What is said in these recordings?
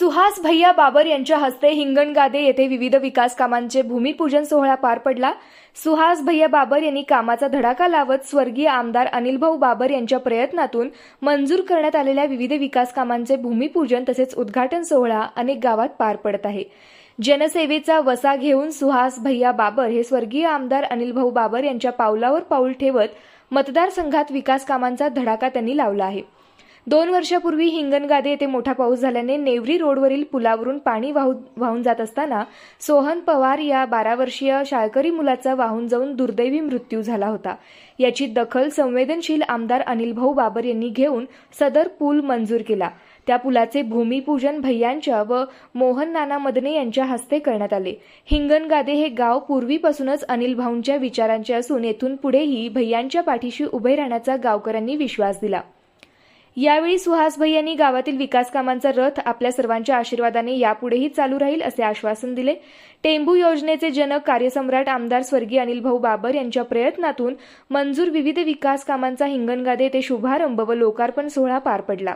सुहास भैया बाबर यांच्या हस्ते हिंगणगादे येथे विविध विकास कामांचे भूमिपूजन सोहळा पार पडला. सुहास भैया बाबर यांनी कामाचा धडाका लावत स्वर्गीय आमदार अनिलभाऊ बाबर यांच्या प्रयत्नातून मंजूर करण्यात आलेल्या विविध विकास कामांचे भूमिपूजन तसेच उद्घाटन सोहळा अनेक गावात पार पडत आहे. जनसेवेचा वसा घेऊन सुहास भैया बाबर हे स्वर्गीय आमदार अनिलभाऊ बाबर यांच्या पावलावर पाऊल ठेवत मतदारसंघात विकास कामांचा धडाका त्यांनी लावला आहे. दोन वर्षापूर्वी हिंगणगादे येथे मोठा पाऊस झाल्याने नेवरी रोडवरील पुलावरून पाणी वाहू वाहून जात असताना सोहन पवार या बारा वर्षीय शाळकरी मुलाचा वाहून जाऊन दुर्दैवी मृत्यू झाला होता. याची दखल संवेदनशील आमदार अनिलभाऊ बाबर यांनी घेऊन सदर पूल मंजूर केला. त्या पुलाचे भूमिपूजन भैयांच्या व मोहन नाना मदने यांच्या हस्ते करण्यात आले. हिंगणगादे हे गाव पूर्वीपासूनच अनिल भाऊंच्या विचारांचे असून येथून पुढेही भैयांच्या पाठीशी उभे राहण्याचा गावकऱ्यांनी विश्वास दिला. यावेळी सुहास यांनी गावातील विकास कामांचा रथ आपल्या सर्वांच्या आशीर्वादाने यापुढेही चालू राहील असे आश्वासन दिले. टेंबू योजनेचे जनक कार्यसम्राट आमदार स्वर्गीय अनिल भाऊ बाबर यांच्या प्रयत्नातून मंजूर विविध विकास कामांचा हिंगणगादे ते शुभारंभ व लोकार्पण सोहळा पार पडला.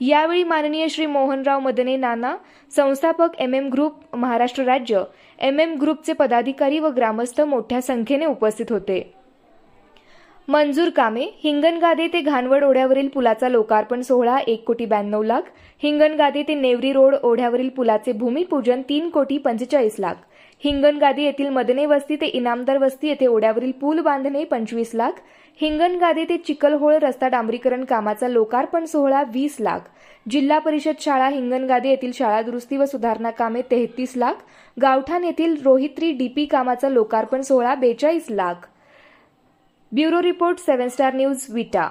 यावेळी माननीय श्री मोहनराव मदने नाना संस्थापक एम एम ग्रुप महाराष्ट्र राज्य एम एम ग्रुपचे पदाधिकारी व ग्रामस्थ मोठ्या संख्येने उपस्थित होते. मंजूर कामे हिंगणगादे ते घाणवड ओढ्यावरील पुलाचा लोकार्पण सोहळा एक कोटी ब्याण्णव लाख. हिंगणगादे ते नेवरी रोड ओढ्यावरील पुलाचे भूमिपूजन तीन कोटी पंचेचाळीस लाख. हिंगणगादी येथील मदने वस्ती ते इनामदार वस्ती येथे ओढ्यावरील पूल बांधणे पंचवीस लाख. हिंगणगादे ते चिकलहोळ रस्ता डांबरीकरण कामाचा लोकार्पण सोहळा वीस लाख. जिल्हा परिषद शाळा हिंगणगादी येथील शाळा दुरुस्ती व सुधारणा कामे तेहतीस लाख. गावठाण येथील रोहित्री डीपी कामाचा लोकार्पण सोहळा बेचाळीस lakh. Bureau report seven star news Vita